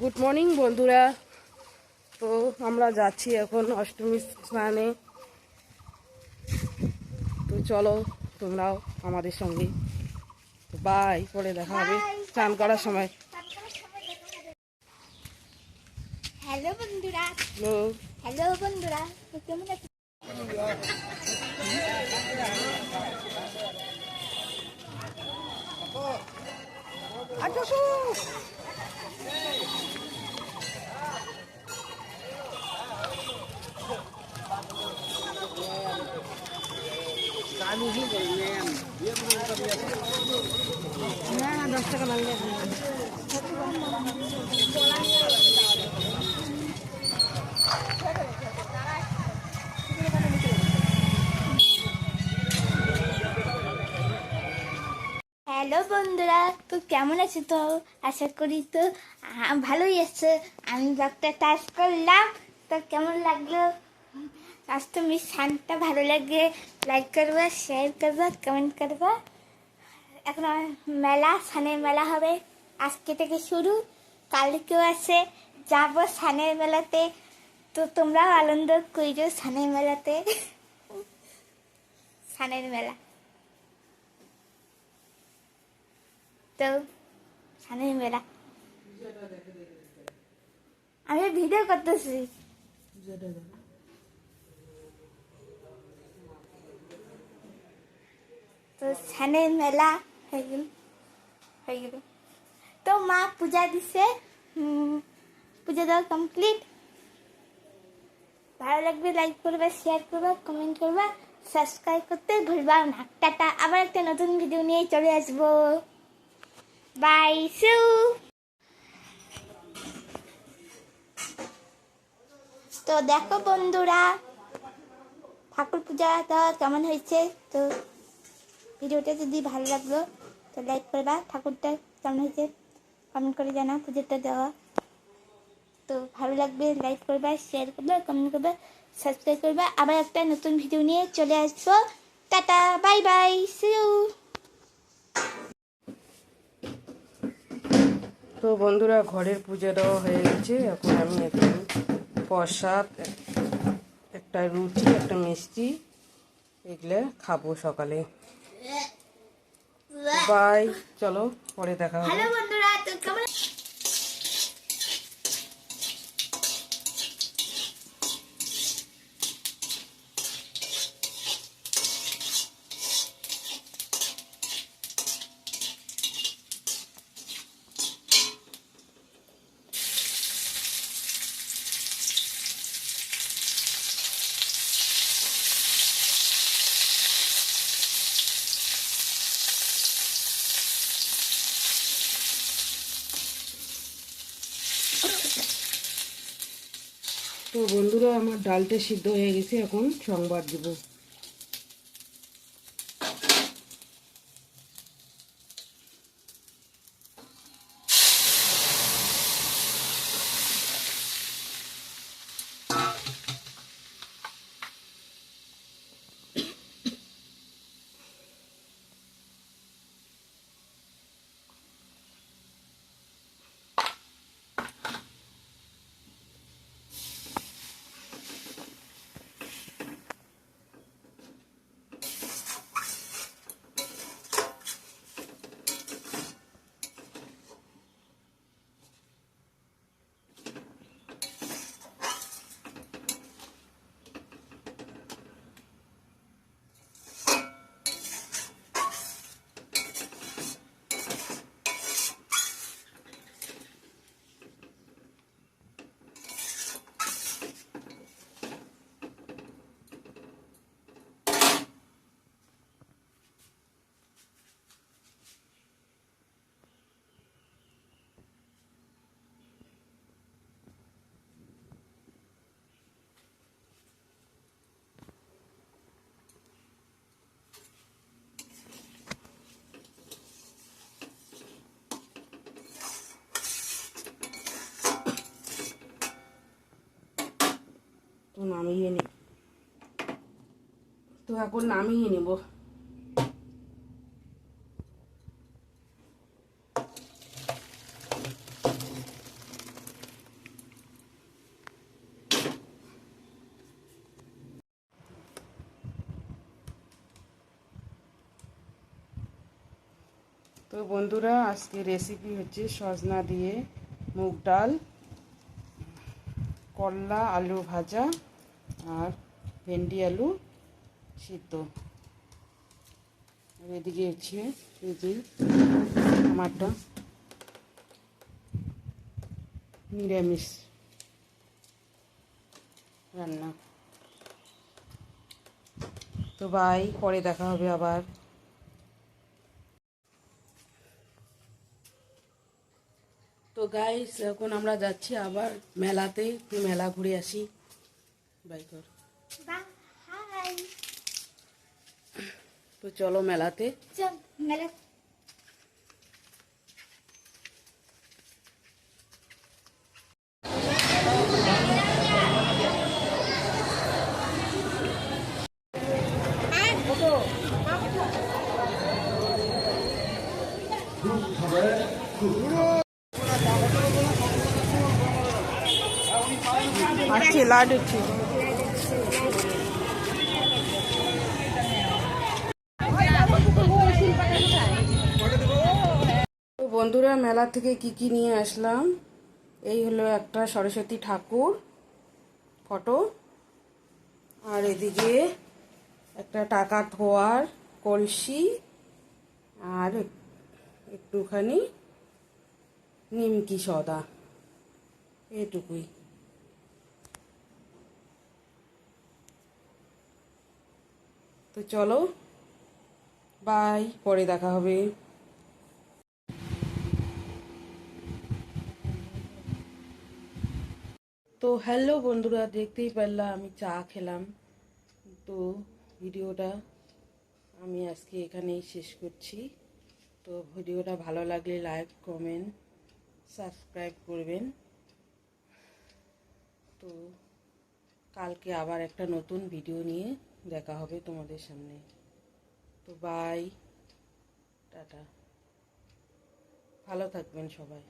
Good morning বন্ধুরা। তো আমরা যাচ্ছি এখন অষ্টমী স্নানে। তো চলো তোমরাও আমাদের সঙ্গে। বাই পরে দেখা হবে। স্নান করার সময়। হ্যালো বন্ধুরা। হ্যালো বন্ধুরা। কেমন আছো না দশ হ্যালো বন্ধুরা, তো কেমন আছো তো? আশা করি তো ভালোই আছে। আমি ব্লগটা টাচ করলাম। তো কেমন লাগল? অষ্টমীর সানটা ভালো লাগে। লাইক করবা শেয়ার করবা কমেন্ট করবা। এখন মেলা, সানের মেলা হবে। আজকে থেকে শুরু। কালকেও আছে। যাব সানের মেলাতে। তো তোমরাও আনন্দ করো সানের মেলাতে। সানের মেলা। তো, সানের মেলা। আমি ভিডিও করতেছি। তো সানের মেলা। হয়ে গেল হয়ে গেল তো মা পূজা দিছে। পূজা দেওয়া কমপ্লিট ভালো লাগবে লাইক করবা শেয়ার করবা কমেন্ট করবা সাবস্ক্রাইব করতে ভুলবা না। টাটা, আবার একটা নতুন ভিডিও নিয়ে চলে আসব। বাই সু তো দেখো বন্ধুরা, ঠাকুর পূজা পূজাটা কেমন হয়েছে? তো ভিডিওটা যদি ভালো লাগল তো লাইক করবা, ঠাকুরটা কেমন হয়েছে কমেন্ট করে জানাও, পুজোটা দেওয়া। তো ভালো লাগবে লাইক করবা শেয়ার করবে কমেন্ট করবে সাবস্ক্রাইব করবে। আবার একটা নতুন ভিডিও নিয়ে চলে আসব। Tata bye bye see you তো বন্ধুরা, ঘরের পুজো দেওয়া হয়ে গেছে। এখন আমি একটু প্রসাদ, একটা রুটি, একটা মিষ্টি এগুলো খাব সকালে। বাই চলো পরে দেখা হবে। তো বন্ধুরা আমার ডালটা সিদ্ধ হয়ে গেছে এখন সংবাদ দিব। তো নামিয়ে নি। তো এখন নামিয়ে নেব। তো বন্ধুরা, আজকে রেসিপি হচ্ছে সজনা দিয়ে মুগ ডাল। করলা আলু ভাজা আর ভেন্ডি, আলু সিদ্ধ। আর এদিকে হচ্ছে এই আমারটা নিরামিষ রান্না। তো বাই পরে দেখা হবে আবার। গাইস এখন আমরা যাচ্ছি আবার মেলাতে। একটু মেলা ঘুরে আসি। বাই কর। তো চলো মেলাতে। আসছে লাড হচ্ছে বন্ধুরা, মেলা থেকে কি কি নিয়ে আসলাম? এই হলো একটা সরস্বতী ঠাকুর ফটো। আর এদিকে একটা টাকা ধোয়ার কলসি আর একটুখানি নিমকি সদা। এটুকুই। তো চলো বাই পরে দেখা হবে। তো হ্যালো বন্ধুরা, দেখতেই পারলাম আমি চা খেলাম। তো ভিডিওটা আমি আজকে এখানেই শেষ করছি। তো ভিডিওটা ভালো লাগলে লাইক কমেন্ট সাবস্ক্রাইব করবেন। তো কালকে আবার একটা নতুন ভিডিও নিয়ে দেখা হবে তোমাদের সামনে। তো বাই টাটা। ভালো থাকবেন সবাই।